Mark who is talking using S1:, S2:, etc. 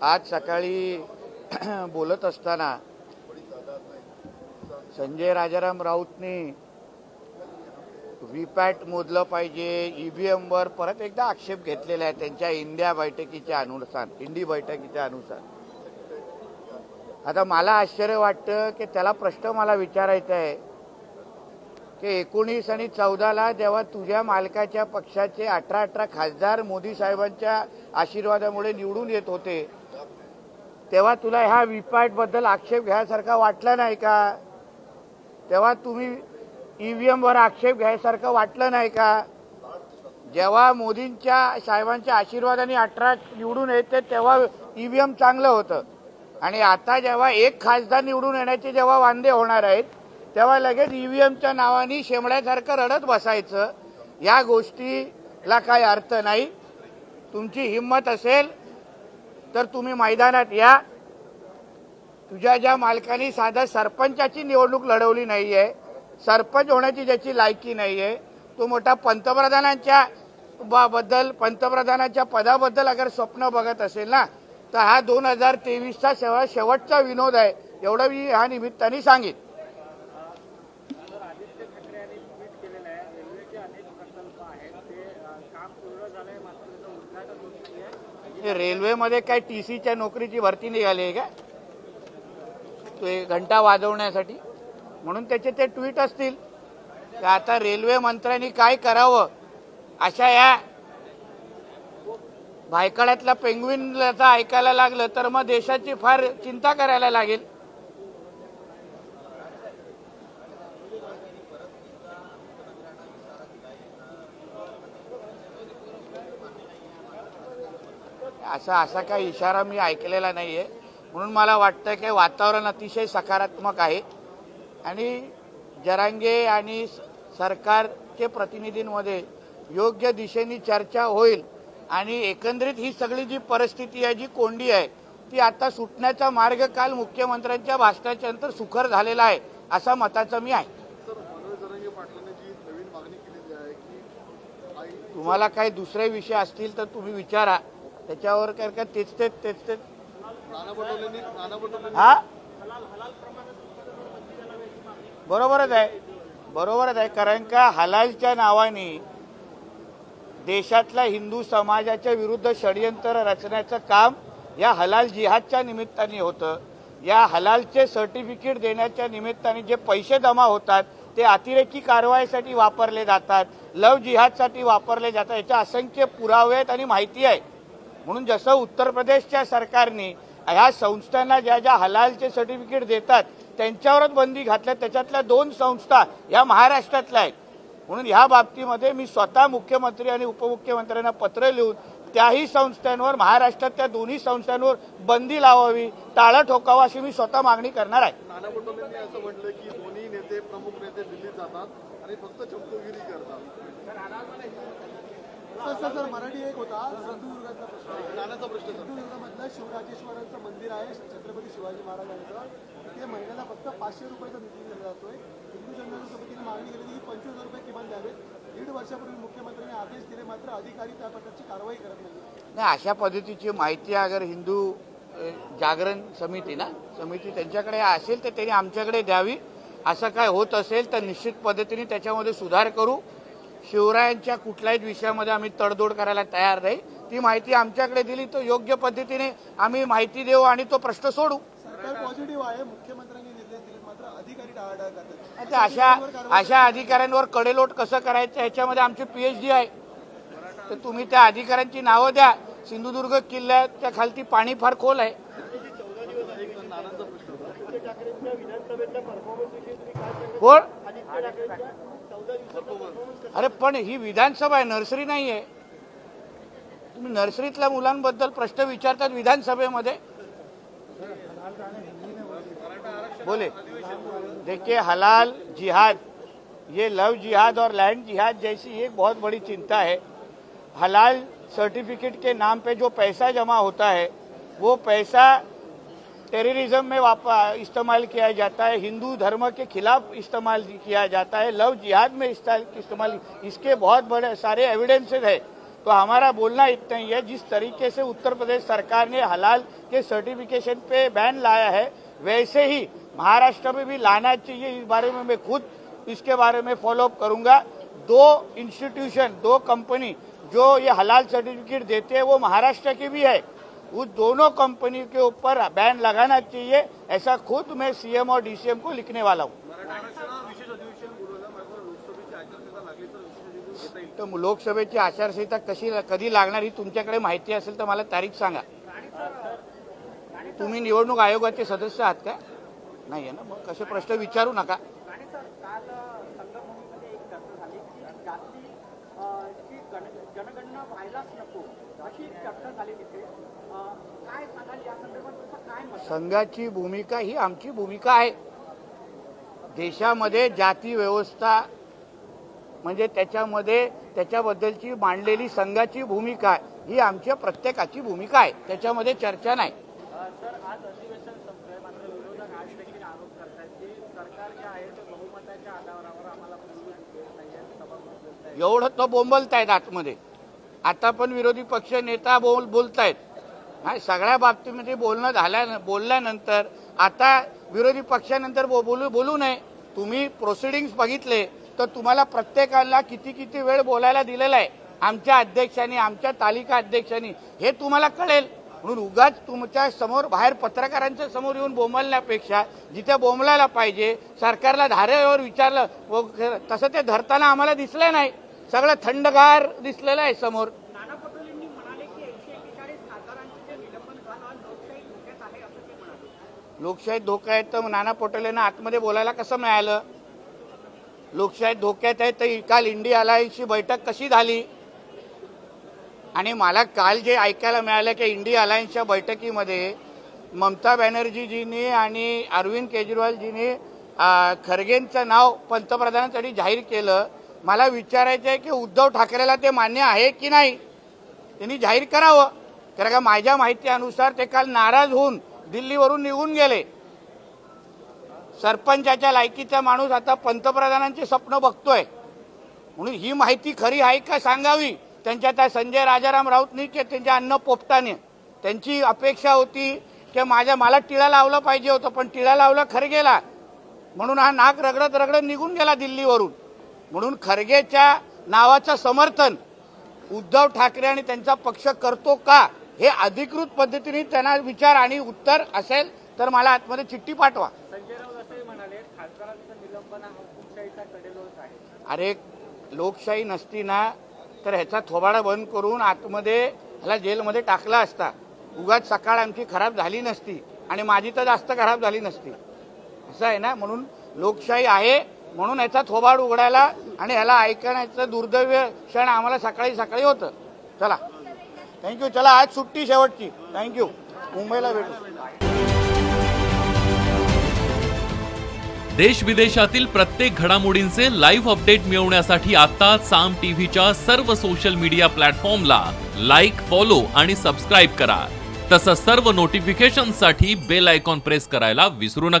S1: आज सकाळी बोलत असताना संजय राजाराम राऊतनी व्हीपॅट मोजलं पाहिजे ईव्हीएमवर परत एकदा आक्षेप घेतलेला आहे त्यांच्या इंडिया बैठकीच्या अनुसार इंडी बैठकीच्या अनुसार. आता मला आश्चर्य वाटतं की त्याला प्रश्न मला विचारायचा आहे की एकोणीस आणि चौदाला जेव्हा तुझ्या मालकाच्या पक्षाचे अठरा अठरा खासदार मोदी साहेबांच्या आशीर्वादामुळे निवडून येत होते तेव्हा तुला ह्या व्हीपॅटबद्दल आक्षेप घ्यायसारखा वाटला नाही का? तेव्हा तुम्ही ईव्हीएम वर आक्षेप घ्यायसारखं वाटलं नाही का? जेव्हा मोदींच्या साहेबांच्या आशीर्वादाने अठरा निवडून येते तेव्हा ईव्हीएम चांगलं होतं. आणि आता जेव्हा एक खासदार निवडून येण्याचे जेव्हा वांदे होणार आहेत तेव्हा लगेच ईव्हीएमच्या नावाने शेमड्यासारखं रडत बसायचं. या गोष्टीला काही अर्थ नाही. तुमची हिंमत असेल तर तुम्ही मैदानात या. तुझ्या ज्या मालकाने साधा सरपंचाची निवडणूक लढवली नाहीये सरपंच होण्याची ज्याची लायकी नाहीये तो मोठा पंतप्रधानांच्या बद्दल पंतप्रधानाच्या पदाबद्दल अगर स्वप्न बघत असेल ना तर हा दोन हजार तेवीसचा शेवटचा विनोद आहे. एवढं मी ह्या निमित्ताने सांगितलं
S2: तर आदित्य ठाकरे यांनी ट्विट केलेलं आहे रेल्वेचे अनेक प्रकल्प आहेत ते अ, काम पूर्ण झालंय मात्र त्याचं उद्घाटन होत नाहीये
S1: हे रेल्वेमध्ये काय टी सीच्या नोकरीची भरती निघाली आहे का? ते घंटा वाजवण्यासाठी. म्हणून त्याचे ते ट्विट असतील. आता रेल्वे मंत्र्यांनी काय करावं? अशा या भायखळ्यातल्या पेंग्विनला ऐकायला लागलं तर मग देशाची फार चिंता करायला लागेल. असा असा काही इशारा मी ऐकलेला नाही आहे म्हणून मला वाटतं की वातावरण अतिशय सकारात्मक आहे. आणि जरांगे आणि स- सरकारचे प्रतिनिधींमध्ये योग्य दिशेने चर्चा होईल आणि एकंदरीत ही सगळी जी परिस्थिती आहे जी कोंडी आहे ती आता सुटण्याचा मार्ग काल मुख्यमंत्र्यांच्या भाषणाच्या नंतर सुखर झालेला आहे असा मताचा मी आहे. तुम्हाला काही दुसरे विषय असतील तर तुम्ही विचारा. त्याच्यावर काय काय तेच तेच तेच तेच हा? बरोबरच आहे. बरोबरच आहे कारण का हलालच्या नावाने देशातल्या हिंदू समाजाच्या विरुद्ध षडयंत्र रचण्याचं काम या हलाल जिहादच्या निमित्ताने होतं. या हलालचे सर्टिफिकेट देण्याच्या निमित्ताने जे पैसे जमा होतात ते अतिरेकी कारवाईसाठी वापरले जातात लव जिहादसाठी वापरले जातात याच्या असंख्य पुरावे आहेत आणि माहिती आहे. म्हणून जसं उत्तर प्रदेशच्या सरकारने ह्या संस्थांना ज्या ज्या हलालचे सर्टिफिकेट देतात त्यांच्यावरच बंदी घातल्या त्याच्यातल्या दोन संस्था या महाराष्ट्रातल्या आहेत. म्हणून ह्या बाबतीमध्ये मी स्वतः मुख्यमंत्री आणि उपमुख्यमंत्र्यांना पत्र लिहून त्याही संस्थांवर महाराष्ट्रात त्या दोन्ही संस्थांवर बंदी लावावी टाळं ठोकावं अशी मी स्वतः मागणी करणार आहे.
S3: नाना पटोलेंनी असं म्हटलं की दोन्ही नेते प्रमुख नेते दिल्लीत जातात आणि फक्त चमकोगिरी करतात.
S4: तसं जर मराठी एक होता सिंधुदुर्गातला प्रश्न.
S3: नानाचा प्रश्न सर.
S4: सिंधुदुर्गामधलं शिवराजेश्वरांचं मंदिर आहे छत्रपती शिवाजी महाराजांचं. तिथे महिन्याला फक्त पाचशे रुपयाचा निधी दिला जातोय. हिंदू जनता समितीने मागणी केली की पंचवीस रुपये किमान द्यावेत. दीड वर्षापूर्वी मुख्यमंत्र्यांनी आदेश दिले मात्र अधिकारी त्या प्रकारची कारवाई करत नाही
S1: नाही अशा पद्धतीची माहिती अगर हिंदू जागरण समिती ना समिती त्यांच्याकडे असेल तर त्यांनी आमच्याकडे द्यावी. असं काय होत असेल तर निश्चित पद्धतीने त्याच्यामध्ये सुधार करू. शिवरायांच्या कुठल्याही विषयामध्ये आम्ही तडजोड करायला तयार नाही. ती माहिती आमच्याकडे दिली तर योग्य पद्धतीने आम्ही माहिती देऊ आणि तो प्रश्न सोडू.
S4: पॉझिटिव्ह आहे मुख्यमंत्र्यांनी निर्देश दिले मात्र अधिकारी टाळाटाळ करतात.
S1: आता अशा अशा अधिकाऱ्यांवर कडेलोट कसं करायचं ह्याच्यामध्ये आमची पीएचडी आहे. तर तुम्ही त्या अधिकाऱ्यांची नावं द्या. सिंधुदुर्ग किल्ल्याच्या खालती पाणी फार खोल आहे. कोण अरे पण ही विधानसभा आहे नर्सरी नाही आहे तुम्ही नर्सरीतल्या मुलांबद्दल प्रश्न विचारतात विधानसभेमध्ये. बोले देखिए हलाल जिहाद ये लव जिहाद और लैंड जिहाद जैसी एक बहुत बड़ी चिंता है। हलाल सर्टिफिकेट के नाम पे जो पैसा जमा होता है वो पैसा टेररिज्म में इस्तेमाल किया जाता है, हिंदू धर्म के खिलाफ इस्तेमाल किया जाता है, लव जिहाद में इस्तेमाल इसके बहुत बड़े, सारे एविडेंसेस है। तो हमारा बोलना इतना ही है, जिस तरीके से उत्तर प्रदेश सरकार ने हलाल के सर्टिफिकेशन पे बैन लाया है, वैसे ही महाराष्ट्र में भी लाना चाहिए, इस बारे में मैं खुद, इसके बारे में फॉलोअप करूँगा। दो इंस्टीट्यूशन दो कंपनी जो ये हलाल सर्टिफिकेट देते हैं, वो महाराष्ट्र की भी है। उस दोनों कंपनी के ऊपर बैन लगाना चाहिए ऐसा खुद मैं सीएम और डीसीएम को लिखने वाला हूँ।
S3: लोकसभेची आचारसंहिता तर
S1: लोकसभेची आचारसंहिता कशी कधी लागणार ही तुमच्याकडे माहिती असेल तर मला तारीख सांगा. तुम्ही निवडणूक आयोगाचे सदस्य आहात का? नाही आहे ना मग कसे प्रश्न विचारू नका.
S2: जनगणना व्हायलाच नको. अशी एक चर्चा झाली तिथे. काय सांगाल या संदर्भात? तुमचं काय?
S1: संघाची भूमिका ही आमची भूमिका आहे. देशामध्ये जाती व्यवस्था म्हणजे त्याच्यामध्ये त्याच्याबद्दलची मांडलेली संघाची भूमिका ही आमच्या प्रत्येकाची भूमिका आहे. त्याच्यामध्ये चर्चा नाही.
S2: अं, सर आज अधिवेशन संपलंय. मात्र विरोधक आज देखील आरोप करतायत की सरकार जे आहे ते बहुमताच्या आधारावर आम्हाला बोलवून देत नाहीये सभागृह देत नाहीये.
S1: एवढं तो बोंबलतायत आतमध्ये. आता पण विरोधी पक्ष नेता बोल बोलतायत. नाही सगळ्या बाबतीमध्ये बोलणं झाल्या बोलल्यानंतर आता विरोधी पक्षानंतर बो- बोलू बोलू नये. तुम्ही प्रोसिडिंग्स बघितले तर तुम्हाला प्रत्येकाला किती किती वेळ बोलायला दिलेला आहे. आमच्या अध्यक्षांनी आमच्या तालिका अध्यक्षांनी हे तुम्हाला कळेल. म्हणून उगाच तुमच्यासमोर बाहेर पत्रकारांच्या समोर येऊन बोंबलण्यापेक्षा जिथे बोंबलायला पाहिजे सरकारला धारेवर विचारलं तसं ते धरताना आम्हाला दिसलं नाही. सगळं थंडगार दिसलेलं आहे समोर.
S2: लोकशाही
S1: धोका आहे तर नाना पटोलेंना आतमध्ये बोलायला कसं मिळालं? लोकशाहीत धोक्यात आहे तर काल इंडिया अलायन्सची बैठक कशी झाली? आणि मला काल जे ऐकायला मिळालं की इंडिया अलायन्सच्या बैठकीमध्ये ममता बॅनर्जीजींनी आणि अरविंद केजरीवालजींनी खरगेंचं नाव पंतप्रधानांसाठी जाहीर केलं. मला विचारायचं आहे की उद्धव ठाकरेला ते मान्य आहे की नाही? त्यांनी जाहीर करावं. कारण का माझ्या माहितीनुसार ते काल नाराज होऊन दिल्लीवरून निघून गेले. सरपंचाच्या लायकीचा माणूस आता पंतप्रधानांचे स्वप्न बघतोय. म्हणून ही माहिती खरी आहे का सांगावी? त्यांच्या त्या संजय राजाराम राऊतनी की त्यांच्या अन्न पोपटाने. त्यांची अपेक्षा होती की माझ्या मला टिळा लावलं पाहिजे होतं पण टिळा लावलं खरगेला म्हणून हा नाक रगडत रगडत निघून गेला दिल्लीवरून. म्हणून खरगेच्या नावाचं समर्थन उद्धव ठाकरे आणि त्यांचा पक्ष करतो का हे अधिकृत पद्धतीने त्यांना विचार आणि उत्तर असेल तर मला आतमध्ये चिठ्ठी पाठवा. अरे लोकशाही नसती ना तर ह्याचा थोबाडा बंद करून आतमध्ये ह्याला जेलमध्ये टाकला असता. उगाच सकाळ आमची खराब झाली नसती आणि माझी तर जास्त खराब झाली नसती. असं आहे ना? म्हणून लोकशाही आहे म्हणून याचा थोबाड उघडायला आणि ह्याला ऐकण्याचं दुर्दैव्य क्षण आम्हाला सकाळी सकाळी होतं. चला. थँक्यू चला आज सुट्टी शेवटची. थँक्यू मुंबईला भेटू.
S5: देश विदेशातील प्रत्येक घडामोडींचे लाईव्ह अपडेट मिळवण्यासाठी आता साम टीव्हीच्या सर्व सोशल मीडिया प्लॅटफॉर्मला लाईक फॉलो आणि सबस्क्राईब करा. तसंच सर्व नोटिफिकेशनसाठी बेल आयकॉन प्रेस करायला विसरू नका.